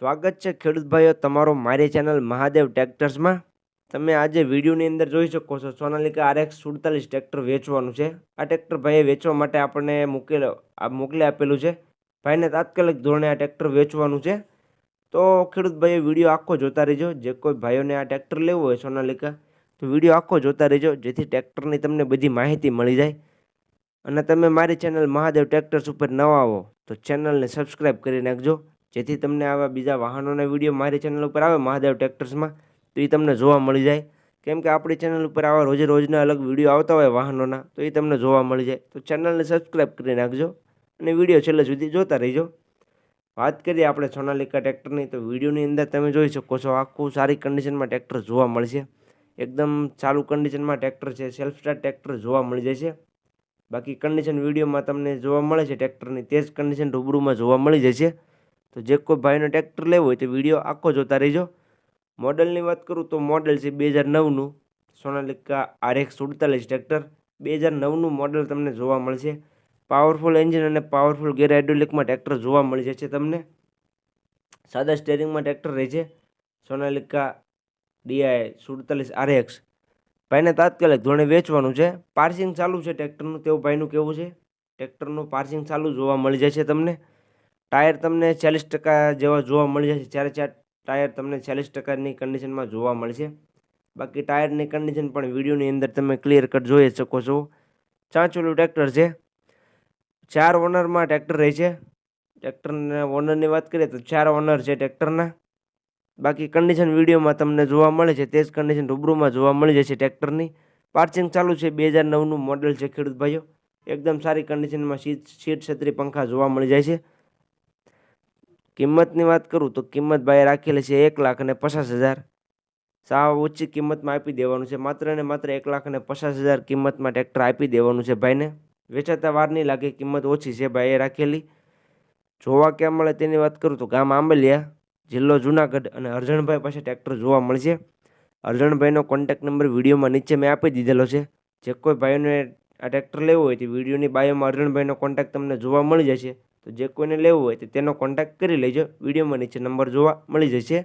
સ્વાગત છે ખેડૂત ભાઈઓ, તમારો મારી ચેનલ મહાદેવ ટ્રેક્ટર્સમાં. તમે આજે વિડીયોની અંદર જોઈ શકો છો, સોનાલિકા આરએક્સ સુડતાલીસ ટ્રેક્ટર વેચવાનું છે. આ ટ્રેક્ટર ભાઈએ વેચવા માટે આપણને મૂકેલો મોકલી આપેલું છે. ભાઈને તાત્કાલિક ધોરણે આ ટ્રેક્ટર વેચવાનું છે. તો ખેડૂત ભાઈએ વીડિયો આખો જોતા રહેજો. જે કોઈ ભાઈઓને આ ટ્રેક્ટર લેવું હોય સોનાલિકા, તો વીડિયો આખો જોતા રહેજો, જેથી ટ્રેક્ટરની તમને બધી માહિતી મળી જાય. અને તમે મારી ચેનલ મહાદેવ ટ્રેક્ટર્સ ઉપર નવા આવો તો ચેનલને સબસ્ક્રાઈબ કરી નાખજો. જેથી તમને આવા બીજા વાહનોના વીડિયો મારી ચેનલ ઉપર આવે, મહાદેવ ટ્રેક્ટર્સમાં, તો એ તમને જોવા મળી જાય. કેમ કે આપણી ચેનલ ઉપર આવા રોજે રોજના અલગ વીડિયો આવતા હોય વાહનોના, તો એ તમને જોવા મળી જાય. તો ચેનલને સબસ્ક્રાઈબ કરી નાખજો અને વીડિયો છેલ્લે સુધી જોતા રહીજો. વાત કરીએ આપણે સોનાલિકા ટ્રેક્ટરની, તો વિડીયોની અંદર તમે જોઈ શકો છો આખું સારી કન્ડિશનમાં ટ્રેક્ટર જોવા મળશે. એકદમ ચાલુ કન્ડિશનમાં ટ્રેક્ટર છે સેલ્ફ સ્ટાર્ટ ટ્રેક્ટર જોવા મળી જશે. બાકી કન્ડિશન વિડીયોમાં તમને જોવા મળે છે ટ્રેક્ટરની, તે જ કન્ડિશન રૂબરૂમાં જોવા મળી જશે. તો જે કોઈ ભાઈનો ટ્રેક્ટર લેવો હોય તો વીડિયો આખો જોતા રહેજો. મોડલની વાત કરું તો મોડલ છે બે હજાર નવનું સોનાલિકા આરએક્સ સુડતાલીસ ટ્રેક્ટર બે હજાર નવનું મોડલ તમને જોવા મળશે. પાવરફુલ એન્જિન અને પાવરફુલ ગેર હાઇડ્રોલિકમાં ટ્રેક્ટર જોવા મળી જશે તમને. સાદા સ્ટેરિંગમાં ટ્રેક્ટર રહે છે. સોનાલિકા ડીઆઈ સુડતાલીસ આરએક્સ ભાઈને તાત્કાલિક ધોરણે વેચવાનું છે. પાર્સિંગ ચાલુ છે ટ્રેક્ટરનું તેવું ભાઈનું કેવું છે. ટ્રેક્ટરનું પાર્સિંગ ચાલુ જોવા મળી જશે તમને. ટાયર તમને ચાલીસ ટકા જેવા જોવા મળી જશે. ચારે ચાર ટાયર તમને ચાલીસ ટકાની કન્ડિશનમાં જોવા મળશે. બાકી ટાયરની કન્ડિશન પણ વિડીયોની અંદર તમે ક્લિયર કટ જોઈ શકો છો. ચાંચોલું ટ્રેક્ટર છે. ચાર ઓનરમાં ટ્રેક્ટર રહે છે. ટ્રેક્ટરના ઓનરની વાત કરીએ તો ચાર ઓનર છે ટ્રેક્ટરના બાકી કન્ડિશન વિડીયોમાં તમને જોવા મળે છે. તે જ કન્ડિશન રૂબરૂમાં જોવા મળી જશે ટ્રેક્ટરની પાર્સિંગ ચાલુ છે. બે હજાર નવનું મોડલ છે ખેડૂત ભાઈઓ. એકદમ સારી કન્ડિશનમાં સીટ સીટ છત્રી, પંખા જોવા મળી જાય છે. કિંમતની વાત કરું તો કિંમત ભાઈ રાખેલી છે એક લાખ અને પચાસ હજાર. સાવ ઓછી કિંમતમાં આપી દેવાનું છે. માત્ર ને માત્ર એક લાખ અને પચાસ હજાર કિંમતમાં ટ્રેક્ટર આપી દેવાનું છે ભાઈને. વેચાતા વાર નહીં લાગે, કિંમત ઓછી છે ભાઈએ રાખેલી. જોવા ક્યાં મળે તેની વાત કરું તો ગામ આંબલિયા, જિલ્લો જુનાગઢ અને અર્જણભાઈ પાસે ટ્રેક્ટર જોવા મળશે. અર્જણભાઈનો કોન્ટેક્ટ નંબર વિડીયોમાં નીચે મેં આપી દીધેલો છે. જે કોઈ ભાઈઓને આ ટ્રેક્ટર લેવું હોય તો વિડીયોની બાયોમાં અર્જણભાઈનો કોન્ટેક્ટ તમને જોવા મળી જશે. તો જે કોઈને લેવું હોય તો તેનો કોન્ટેક્ટ કરી લેજો. વિડીયોમાં નીચે નંબર જોવા મળી જશે.